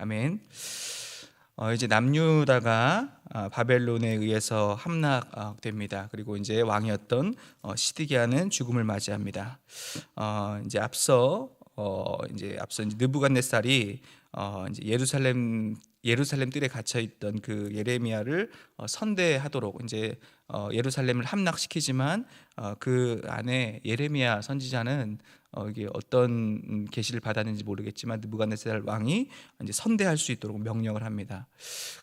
아멘. 어, 이제 남유다가 아, 바벨론에 의해서 함락됩니다. 그리고 이제 왕이었던 어, 시드기야는 죽음을 맞이합니다. 어, 이제 앞서 어, 이제 앞서 이제 느부갓네살이 어, 이제 예루살렘 예루살렘 뜰에 갇혀 있던 그 예레미야를 어, 선대하도록 이제 어, 예루살렘을 함락시키지만 어, 그 안에 예레미야 선지자는 어, 이게 어떤 계시를 받았는지 모르겠지만 느부갓네살 왕이 이제 선대할 수 있도록 명령을 합니다.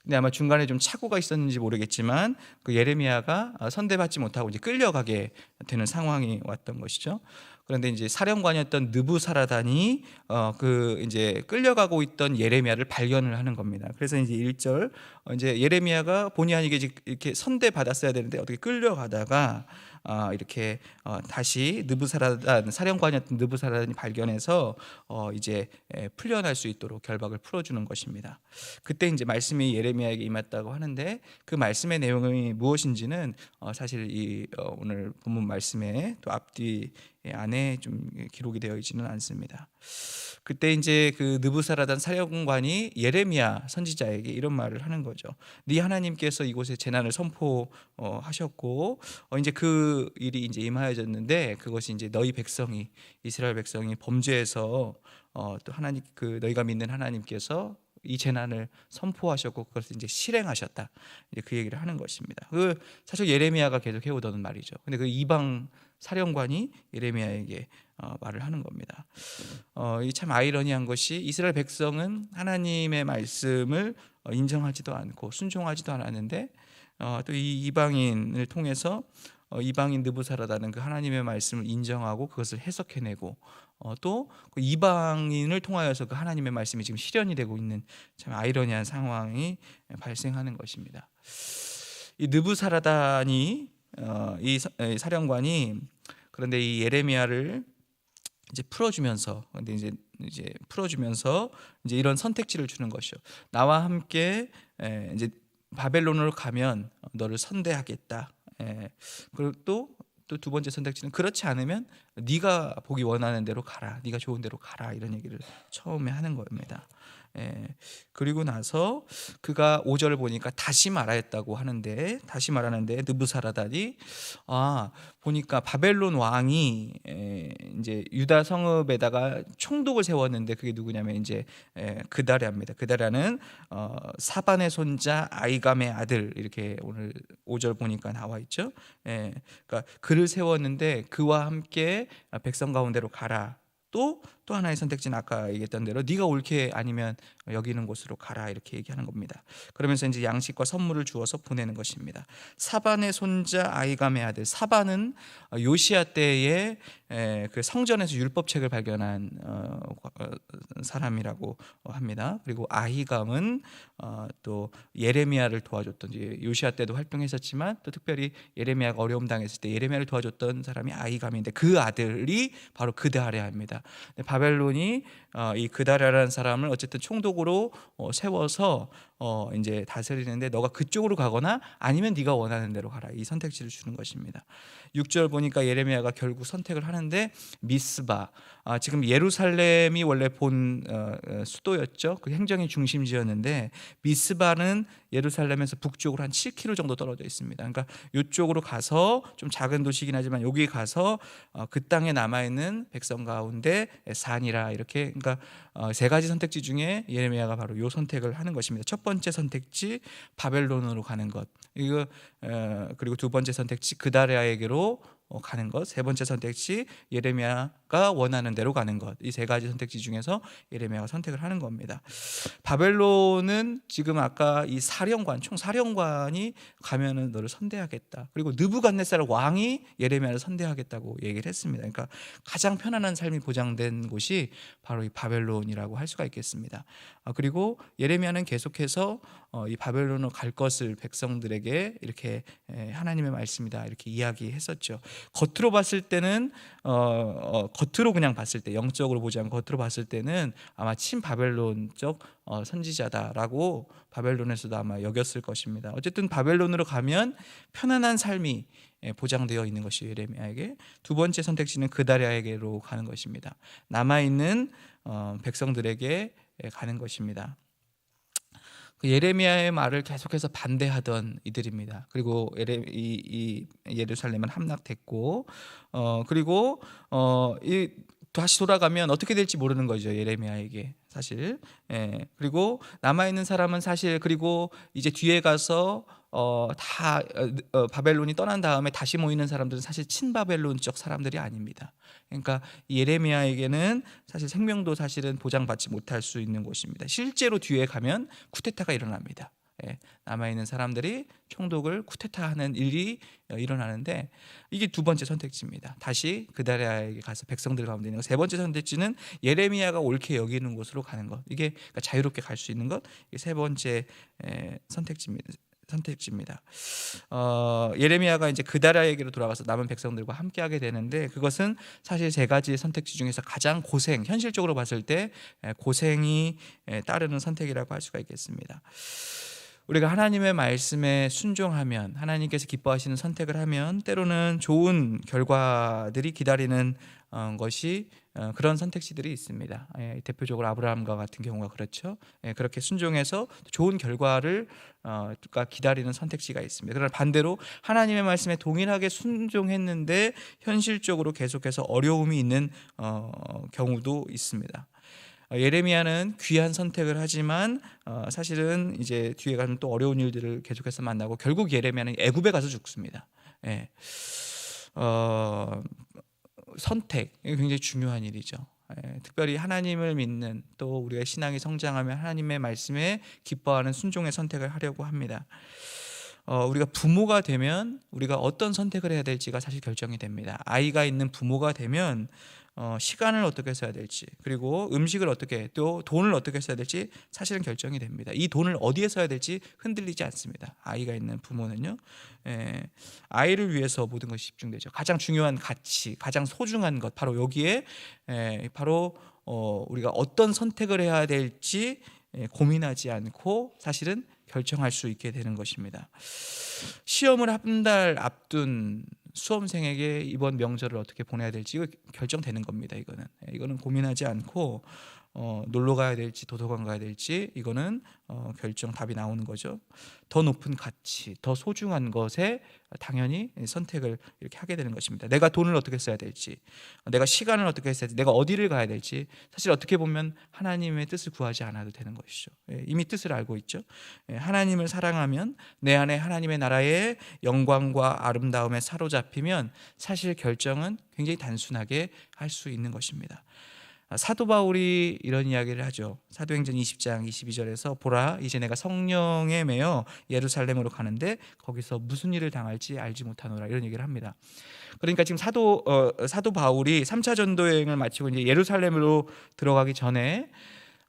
근데 아마 중간에 좀 착오가 있었는지 모르겠지만 그 예레미야가 어, 선대받지 못하고 이제 끌려가게 되는 상황이 왔던 것이죠. 그런데 이제 사령관이었던 느부사라단이 어 그 이제 끌려가고 있던 예레미야를 발견을 하는 겁니다. 그래서 이제 1절 어 이제 예레미야가 본의 아니게 이렇게 선대 받았어야 되는데 어떻게 끌려가다가 어, 이렇게 어, 다시 느부사라단 사령관이었던 느부사라단이 발견해서 어, 이제 에, 풀려날 수 있도록 결박을 풀어주는 것입니다. 그때 이제 말씀이 예레미야에게 임했다고 하는데 그 말씀의 내용이 무엇인지는 어, 사실 이 어, 오늘 본문 말씀에 또 앞뒤 안에 좀 기록이 되어 있지는 않습니다. 그때 이제 그 느부사라단 사령관이 예레미야 선지자에게 이런 말을 하는 거죠. 네 하나님께서 이곳에 재난을 선포하셨고 어 이제 그 일이 이제 임하여졌는데 그것이 이제 너희 백성이 이스라엘 백성이 범죄해서 어 또 하나님 그 너희가 믿는 하나님께서 이 재난을 선포하셨고 그것을 이제 실행하셨다. 이제 그 얘기를 하는 것입니다. 그 사실 예레미야가 계속 해오던 말이죠. 근데 그 이방 사령관이 예레미야에게 어, 말을 하는 겁니다. 어, 이참 아이러니한 것이 이스라엘 백성은 하나님의 말씀을 어, 인정하지도 않고 순종하지도 않았는데 어, 또이 이방인을 통해서 어, 이방인 느부사라다는 그 하나님의 말씀을 인정하고 그것을 해석해내고 어, 또 그 이방인을 통하여서 그 하나님의 말씀이 지금 실현이 되고 있는 참 아이러니한 상황이 발생하는 것입니다. 이 느부사라단이 어, 이 사령관이 그런데 이 예레미야를 이제 풀어주면서 근데 이제 이제 풀어주면서 이제 이런 선택지를 주는 것이요. 나와 함께 에, 이제 바벨론으로 가면 너를 선대하겠다. 에, 그리고 또 또 두 번째 선택지는 그렇지 않으면 네가 보기 원하는 대로 가라. 네가 좋은 대로 가라. 이런 얘기를 처음에 하는 겁니다. 예. 그리고 나서 그가 5절을 보니까 다시 말하였다고 하는데 다시 말하는데 느부사라다니 아 보니까 바벨론 왕이 에, 이제 유다 성읍에다가 총독을 세웠는데 그게 누구냐면 이제 에, 그다랴입니다. 그다랴는 어, 사반의 손자 아이감의 아들 이렇게 오늘 5절 보니까 나와 있죠. 예. 그러니까 그를 세웠는데 그와 함께 백성 가운데로 가라. 또 또 하나의 선택지는 아까 얘기했던 대로 네가 옳게 아니면 여기 있는 곳으로 가라 이렇게 얘기하는 겁니다. 그러면서 이제 양식과 선물을 주어서 보내는 것입니다. 사반의 손자 아이감의 아들 사반은 요시아 때에 그 성전에서 율법책을 발견한 어, 어, 사람이라고 합니다. 그리고 아이감은 어, 또 예레미야를 도와줬던 요시아 때도 활동했었지만 또 특별히 예레미야가 어려움 당했을 때 예레미야를 도와줬던 사람이 아이감인데 그 아들이 바로 그다레아입니다. 바벨론이 어, 이 그다라라는 사람을 어쨌든 총독으로 어, 세워서 어, 이제 다스리는데 너가 그쪽으로 가거나 아니면 네가 원하는 대로 가라 이 선택지를 주는 것입니다. 6절 보니까 예레미야가 결국 선택을 하는데 미스바 아, 지금 예루살렘이 원래 본 어, 어, 수도였죠. 그 행정의 중심지였는데 미스바는 예루살렘에서 북쪽으로 한 7km 정도 떨어져 있습니다. 그러니까 이쪽으로 가서 좀 작은 도시긴 하지만 여기 가서 어, 그 땅에 남아 있는 백성 가운데 산이라 이렇게 그러니까 어, 세 가지 선택지 중에 예레미야가 바로 요 선택을 하는 것입니다. 첫 번째 선택지 바벨론으로 가는 것. 이거 어, 그리고 두 번째 선택지 그다레아에게로 어, 가는 것, 세 번째 선택지 예레미야가 원하는 대로 가는 것. 이 세 가지 선택지 중에서 예레미야가 선택을 하는 겁니다. 바벨론은 지금 아까 이 사령관, 총 사령관이 가면은 너를 선대하겠다. 그리고 느부갓네살 왕이 예레미야를 선대하겠다고 얘기를 했습니다. 그러니까 가장 편안한 삶이 보장된 곳이 바로 이 바벨론이라고 할 수가 있겠습니다. 아, 그리고 예레미야는 계속해서 어, 이 바벨론으로 갈 것을 백성들에게 이렇게 하나님의 말씀이다 이렇게 이야기했었죠. 겉으로 봤을 때는 어, 어, 겉으로 그냥 봤을 때 영적으로 보지 않고 겉으로 봤을 때는 아마 친 바벨론적 어, 선지자다라고 바벨론에서도 아마 여겼을 것입니다. 어쨌든 바벨론으로 가면 편안한 삶이 보장되어 있는 것이 예레미야에게 두 번째 선택지는 그다리아에게로 가는 것입니다. 남아 있는 어, 백성들에게 가는 것입니다. 그 예레미야의 말을 계속해서 반대하던 이들입니다. 그리고 예레, 이, 이 예루살렘은 함락됐고, 어 그리고 어 이 다시 돌아가면 어떻게 될지 모르는 거죠 예레미야에게 사실. 예. 그리고 남아 있는 사람은 사실 그리고 이제 뒤에 가서 어, 어, 바벨론이 떠난 다음에 다시 모이는 사람들은 사실 친바벨론적 사람들이 아닙니다. 그러니까 예레미야에게는 사실 생명도 사실은 보장받지 못할 수 있는 곳입니다. 실제로 뒤에 가면 쿠데타가 일어납니다. 예, 남아 있는 사람들이 총독을 쿠데타하는 일이 어, 일어나는데 이게 두 번째 선택지입니다. 다시 그다리아에게 가서 백성들 가운데 있는 것. 세 번째 선택지는 예레미야가 옳게 여기는 곳으로 가는 것. 이게 그러니까 자유롭게 갈 수 있는 것. 세 번째 에, 선택지입니다. 선택지입니다. 어, 예레미야가 이제 그다라에게로 돌아가서 남은 백성들과 함께하게 되는데 그것은 사실 세 가지의 선택지 중에서 가장 고생, 현실적으로 봤을 때 고생이 따르는 선택이라고 할 수가 있겠습니다. 우리가 하나님의 말씀에 순종하면 하나님께서 기뻐하시는 선택을 하면 때로는 좋은 결과들이 기다리는 어, 것이 어, 그런 선택지들이 있습니다. 예, 대표적으로 아브라함과 같은 경우가 그렇죠. 예, 그렇게 순종해서 좋은 결과를 어, 기다리는 선택지가 있습니다. 그러나 반대로 하나님의 말씀에 동일하게 순종했는데 현실적으로 계속해서 어려움이 있는 경우도 있습니다. 어, 예레미야는 귀한 선택을 하지만 어, 사실은 이제 뒤에 가면 또 어려운 일들을 계속해서 만나고 결국 예레미야는 애굽에 가서 죽습니다. 예. 어, 선택 이 굉장히 중요한 일이죠. 예, 특별히 하나님을 믿는 또 우리가 신앙이 성장하면 하나님의 말씀에 기뻐하는 순종의 선택을 하려고 합니다. 어, 우리가 부모가 되면 우리가 어떤 선택을 해야 될지가 사실 결정이 됩니다. 아이가 있는 부모가 되면 어, 시간을 어떻게 써야 될지 그리고 음식을 어떻게 또 돈을 어떻게 써야 될지 사실은 결정이 됩니다. 이 돈을 어디에 써야 될지 흔들리지 않습니다. 아이가 있는 부모는요. 예, 아이를 위해서 모든 것이 집중되죠. 가장 중요한 가치, 가장 소중한 것 바로 여기에 예, 바로 어, 우리가 어떤 선택을 해야 될지 예, 고민하지 않고 사실은 결정할 수 있게 되는 것입니다. 시험을 한 달 앞둔 수험생에게 이번 명절을 어떻게 보내야 될지 결정되는 겁니다. 이거는 예, 이거는 고민하지 않고 어, 놀러 가야 될지 도서관 가야 될지 이거는 어, 결정 답이 나오는 거죠. 더 높은 가치, 더 소중한 것에 당연히 선택을 이렇게 하게 되는 것입니다. 내가 돈을 어떻게 써야 될지, 내가 시간을 어떻게 써야 될지, 내가 어디를 가야 될지 사실 어떻게 보면 하나님의 뜻을 구하지 않아도 되는 것이죠. 예, 이미 뜻을 알고 있죠. 예, 하나님을 사랑하면 내 안에 하나님의 나라의 영광과 아름다움에 사로잡히면 사실 결정은 굉장히 단순하게 할 수 있는 것입니다. 아, 사도 바울이 이런 이야기를 하죠. 사도행전 20장 22절에서 보라 이제 내가 성령에 매여 예루살렘으로 가는데 거기서 무슨 일을 당할지 알지 못하노라 이런 얘기를 합니다. 그러니까 지금 사도 어, 사도 바울이 3차 전도 여행을 마치고 이제 예루살렘으로 들어가기 전에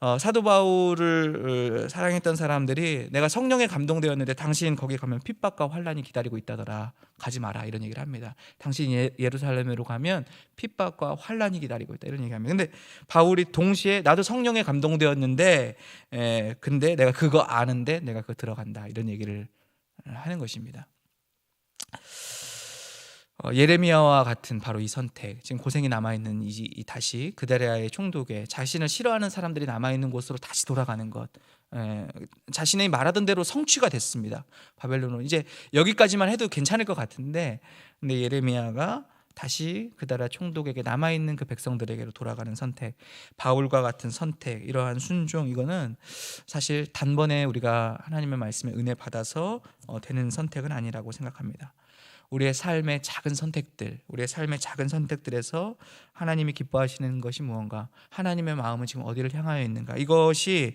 어, 사도 바울을 어, 사랑했던 사람들이 내가 성령에 감동되었는데 당신 거기 가면 핍박과 환란이 기다리고 있다더라 가지 마라 이런 얘기를 합니다. 당신 예, 예루살렘으로 가면 핍박과 환란이 기다리고 있다 이런 얘기합니다. 근데 바울이 동시에 나도 성령에 감동되었는데 에, 근데 내가 그거 아는데 내가 그 들어간다 이런 얘기를 하는 것입니다. 어, 예레미야와 같은 바로 이 선택, 지금 고생이 남아 있는 이, 이, 다시 그다리아의 총독에 자신을 싫어하는 사람들이 남아 있는 곳으로 다시 돌아가는 것, 에, 자신이 말하던 대로 성취가 됐습니다. 바벨론은 이제 여기까지만 해도 괜찮을 것 같은데, 근데 예레미야가 다시 그다라 총독에게 남아 있는 그 백성들에게로 돌아가는 선택, 바울과 같은 선택, 이러한 순종 이거는 사실 단번에 우리가 하나님의 말씀에 은혜 받아서 어, 되는 선택은 아니라고 생각합니다. 우리의 삶의 작은 선택들, 우리의 삶의 작은 선택들에서 하나님이 기뻐하시는 것이 무언가, 하나님의 마음은 지금 어디를 향하여 있는가. 이것이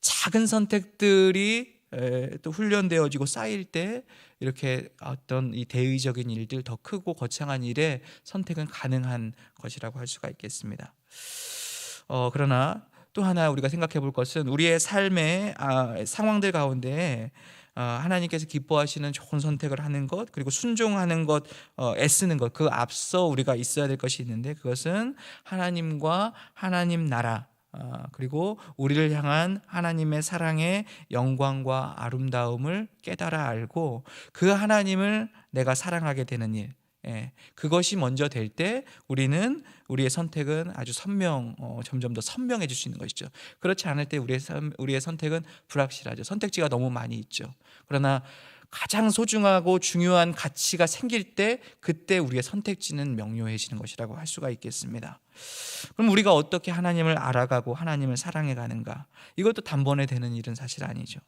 작은 선택들이 또 훈련되어지고 쌓일 때 이렇게 어떤 이 대의적인 일들 더 크고 거창한 일에 선택은 가능한 것이라고 할 수가 있겠습니다. 어, 그러나 또 하나 우리가 생각해 볼 것은 우리의 삶의 아, 상황들 가운데 어, 하나님께서 기뻐하시는 좋은 선택을 하는 것 그리고 순종하는 것 어, 애쓰는 것 그 앞서 우리가 있어야 될 것이 있는데 그것은 하나님과 하나님 나라 어, 그리고 우리를 향한 하나님의 사랑의 영광과 아름다움을 깨달아 알고 그 하나님을 내가 사랑하게 되는 일 예, 그것이 먼저 될 때 우리는 우리의 선택은 아주 선명, 어, 점점 더 선명해질 수 있는 것이죠. 그렇지 않을 때 우리의 삶, 우리의 선택은 불확실하죠. 선택지가 너무 많이 있죠. 그러나 가장 소중하고 중요한 가치가 생길 때 그때 우리의 선택지는 명료해지는 것이라고 할 수가 있겠습니다. 그럼 우리가 어떻게 하나님을 알아가고 하나님을 사랑해 가는가? 이것도 단번에 되는 일은 사실 아니죠.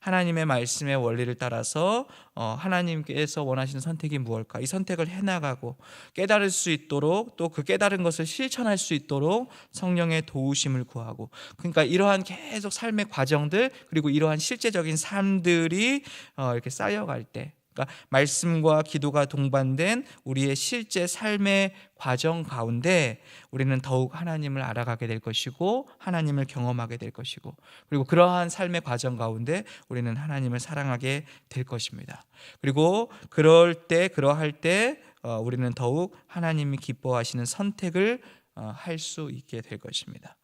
하나님의 말씀의 원리를 따라서 어, 하나님께서 원하시는 선택이 무엇일까? 이 선택을 해나가고 깨달을 수 있도록 또 그 깨달은 것을 실천할 수 있도록 성령의 도우심을 구하고 그러니까 이러한 계속 삶의 과정들 그리고 이러한 실제적인 삶들이 어, 이렇게 쌓여갈 때 그러니까 말씀과 기도가 동반된 우리의 실제 삶의 과정 가운데 우리는 더욱 하나님을 알아가게 될 것이고 하나님을 경험하게 될 것이고 그리고 그러한 삶의 과정 가운데 우리는 하나님을 사랑하게 될 것입니다. 그리고 그럴 때 그러할 때 어, 우리는 더욱 하나님이 기뻐하시는 선택을 어, 할수 있게 될 것입니다.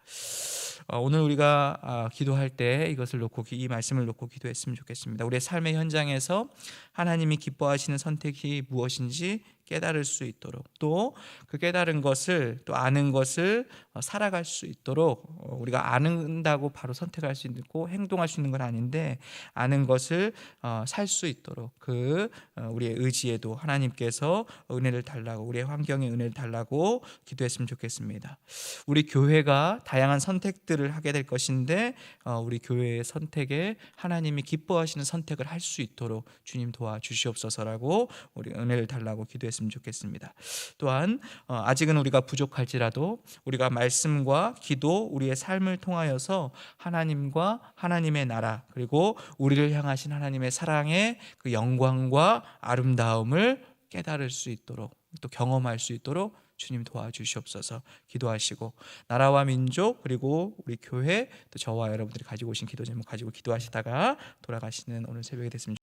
어, 오늘 우리가 아, 기도할 때 이것을 놓고 기- 이 말씀을 놓고 기도했으면 좋겠습니다. 우리의 삶의 현장에서 하나님이 기뻐하시는 선택이 무엇인지 깨달을 수 있도록 또 그 깨달은 것을 또 아는 것을 어, 살아갈 수 있도록 어, 우리가 아는다고 바로 선택할 수 있고 행동할 수 있는 건 아닌데 아는 것을 어, 살수 있도록 그 어, 우리의 의지에도 하나님께서 은혜를 달라고 우리의 환경에 은혜를 달라고 기도했으면 좋겠습니다. 우리 교회가 다양한 선택 들을 하게 될 것인데 어, 우리 교회의 선택에 하나님이 기뻐하시는 선택을 할 수 있도록 주님 도와 주시옵소서라고 우리 은혜를 달라고 기도했으면 좋겠습니다. 또한 어, 아직은 우리가 부족할지라도 우리가 말씀과 기도 우리의 삶을 통하여서 하나님과 하나님의 나라 그리고 우리를 향하신 하나님의 사랑의 그 영광과 아름다움을 깨달을 수 있도록 또 경험할 수 있도록 주님 도와주시옵소서. 기도하시고 나라와 민족 그리고 우리 교회 또 저와 여러분들이 가지고 오신 기도 제목 가지고 기도하시다가 돌아가시는 오늘 새벽이 됐으면